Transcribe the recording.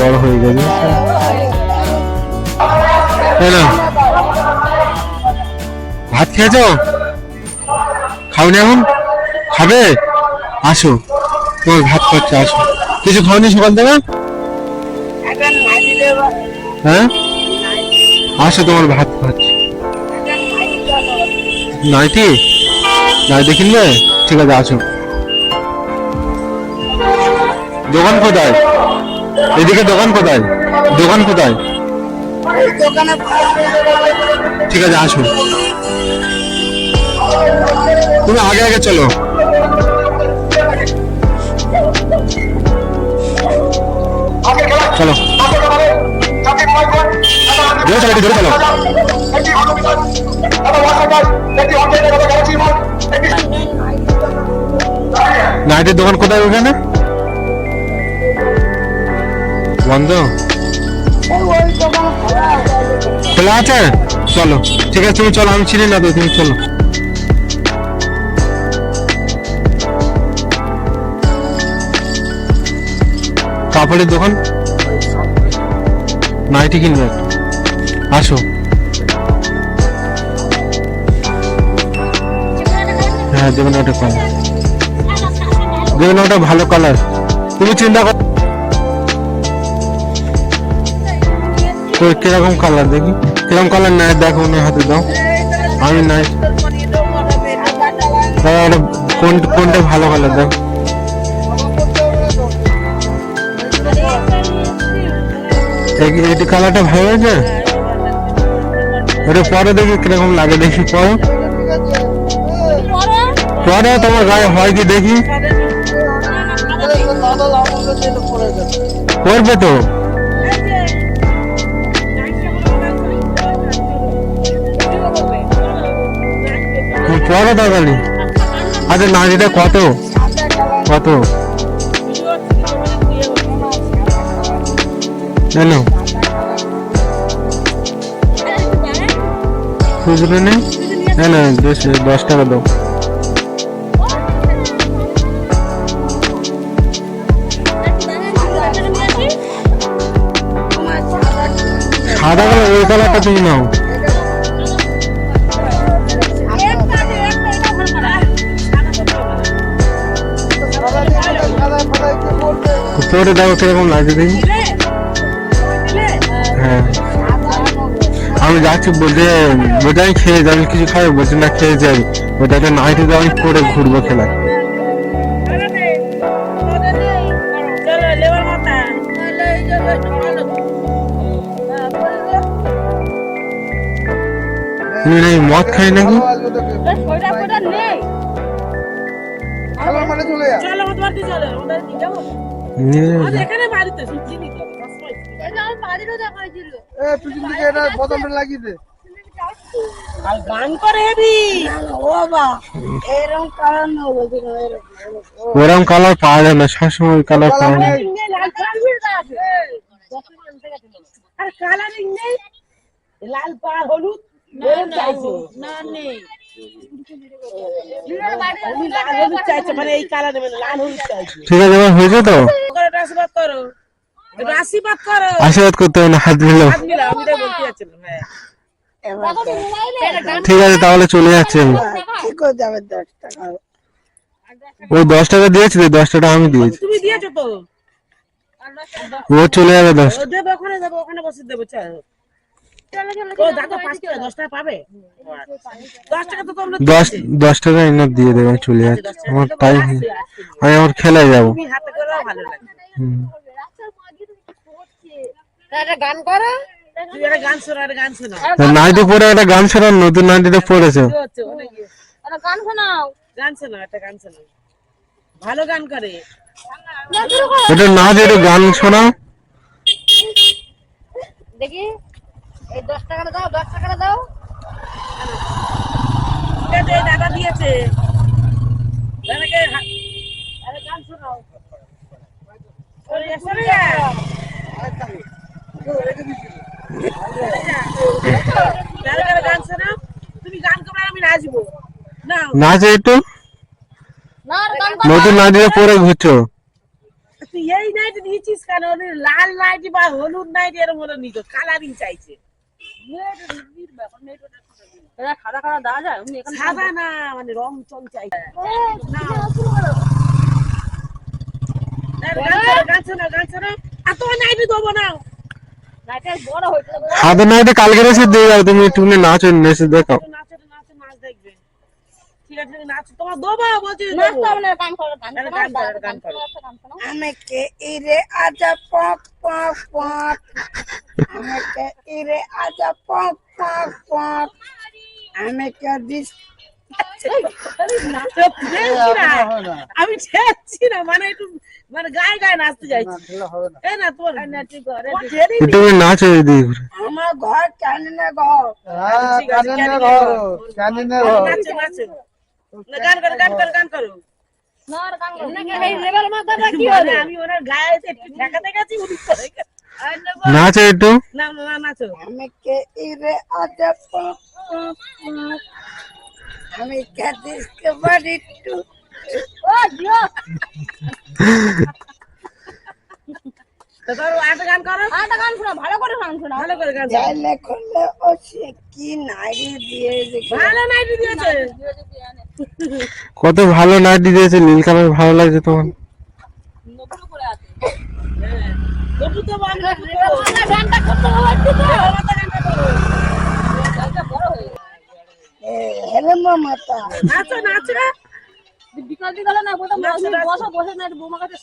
বড় হয়ে গেছে ভাত খেয়েছো? খাওনি এখন? খাবে? আসো। তোমার ভাত খাচ্ছে, আসো। কিছু খাওনি সকাল থেকে? হ্যাঁ? আসো, তোমার ভাত খাচ্ছে। নাইটি? নাইটি কিনবে? ঠিক আছে, আসো। দোকান কোথায়? এদিকে দোকান কোথায়? দোকান কোথায়? ঠিক আছে আসো তুমি আগে আগে চলো। চলো। নাইটের দোকান কোথায় ওখানে? বন্ধ? খোলা আছে? চলো। ঠিক আছে, তুমি চলো, আমি চিনি না তো তুমি চলো। কাপড়ের দোকান? নাইটি কিনবে। আসো। হ্যাঁ দেখুন ওটা কালার দেখুন ওটা ভালো কালার তুমি চিন্তা কর ওই কীরকম কালার দেখি? কীরকম কালার নাই, দেখো ওনার হাতে দাও। আমি নাই। দাদা কোন কোনটা ভালো কালার দাও এইটি কালারটা ভালো আছে? ওটা পরে দেখি কীরকম লাগে, দেখি পরে। পরে, তোমার গায়ে হয় কি দেখি? করবে তো? তুমি পরে তাড়াতাড়ি আচ্ছা নাজিটা কত? কত? জানো খুচরো নেই না না, দশ টাকা দাও। সাদা কালার ওই কালারটা তুমি নাও। তোরে দেখো কীরকম লাগছে দেখি। হ্যাঁ। আমি যাচ্ছি বলতে বলতে খেয়ে যাবি, কিছু খাবে, বলছে না, খেয়ে যাবি। একটা নাইটে আমি পরে ঘুরবো খেলা। মদ খাই নাকি? নিয়ে ওরম কালার পাওয়া যায় না সবসময় কালার পাওয়া যায়। আর কালারিং নেই। লাল পাড় হলুদ এরকম চাইছো। আমি লাল হলুদ চাইছে মানে এই কালার না, লাল হলুদ চাইছে। ঠিক আছে হয়েছে তো করে একটু আশীর্বাদ করো একটু আশীর্বাদ করতে হবে না হাত মিলাও, যাচ্ছিলাম হ্যাঁ। ঠিক আছে তাহলে চলে যাচ্ছি আমি ও দশ টাকা দিয়েছি দশ টাকা আমি দিয়েছি। তুমি দিয়েছ তো। ও চলে যাবে দশ দশ টাকা এনার দিয়ে দেবে চলে যাচ্ছি। আমার টাইম আমি আমার খেলায় যাব। হুম। গান করো তুই একটা গান শোনা একটা গান শোনা তা নাইটি পরে একটা গান শোনার নতুন নাইটিটা পড়েছো। গান শোনাও। গান শোনা একটা গান শোনা ভালো গান করে। এটা গান শোনাও। দেখি। এই দশ টাকাটা দাও দশ টাকাটা দাও। দাদা দিয়েছে। আরে গান শোনাও ওরে, সরে যা। দাদাকে গান শোনাও তুমি গান করবে আমি নাচবো না নাচ একটু। না নতুন পরে ঘুরছো। এই নাইটি দিয়েছিস কেন? লাল নাইটি বা হলুদ নাইটি এরকম হলো নিত কালারিং চাইছে। সাদা কাদা দেওয়া যায়? উনি এখানে সাদা না মানে রং চং চাইছে। গাছ না। গাছ না আর তোমার নাইটি দেবো না। হয়েছে সাদা নাইটে কালকে এসে দিয়ে যাও তুমি একটুখানি নাচো দেখাও। নাচো শোনাও। আমাকে ইরে আজা পক পক আমাকে ইরে আজা আমাকে দিস না। আমি ঠেলছি না মানে একটু মানে গায়ে গায়ে নাচতে যাইছি এই না তোর নি। একটুখানি নাচো ঘুরে আমার ঘর কেন না ঘর আছে, ক্যানিনের ঘর। নাচো। না, গান করো গান করো গান করো গান করো। নাচো না না না, নাচো আমি কাদিসকে বাড়ি একটা। কত ভালো নাইটি দিয়েছে নীল কালার ভালো লাগছে তোমার। নতুন করে আছে। তো বন্ধ আমার গানটা করতে হবে একটু তো। গানটা করো গানটা বড় হয়ে গেছে। হেরে মাতা। নাচো নাচো। বিকাল বিকালে না। বসো বসে না বৌমা কাছে